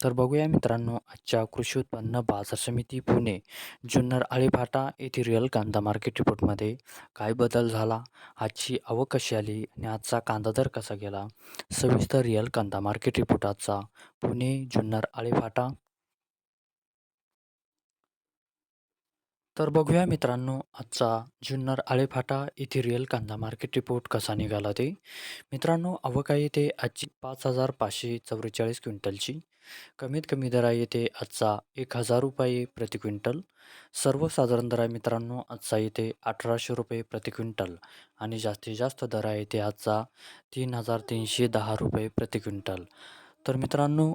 तर बघूया मित्रांनो आजच्या कृषी उत्पन्न बाजार समिती पुणे जुन्नर आळेफाटा येथे रिअल कांदा मार्केट रिपोर्टमध्ये काय बदल झाला आजची आवक कशी आली आणि आजचा कांदा दर कसा गेला? सविस्तर रिअल कांदा मार्केट रिपोर्ट आजचा पुणे जुन्नर आळेफाटा तर बघूया मित्रांनो आजचा जुन्नर आळेफाटा येथे रिअल कांदा मार्केट रिपोर्ट कसा निघाला ते. मित्रांनो अवका येते आजची पाच हजार पाचशे चौवेचाळीस क्विंटलची. कमीत कमी दर आहे आजचा एक हजार रुपये प्रति क्विंटल. सर्वसाधारण दर आहे मित्रांनो आजचा येते अठराशे रुपये प्रति क्विंटल. आणि जास्तीत जास्त दर आहे ते आजचा तीन हजार तीनशे दहा रुपये प्रति क्विंटल. तर मित्रांनो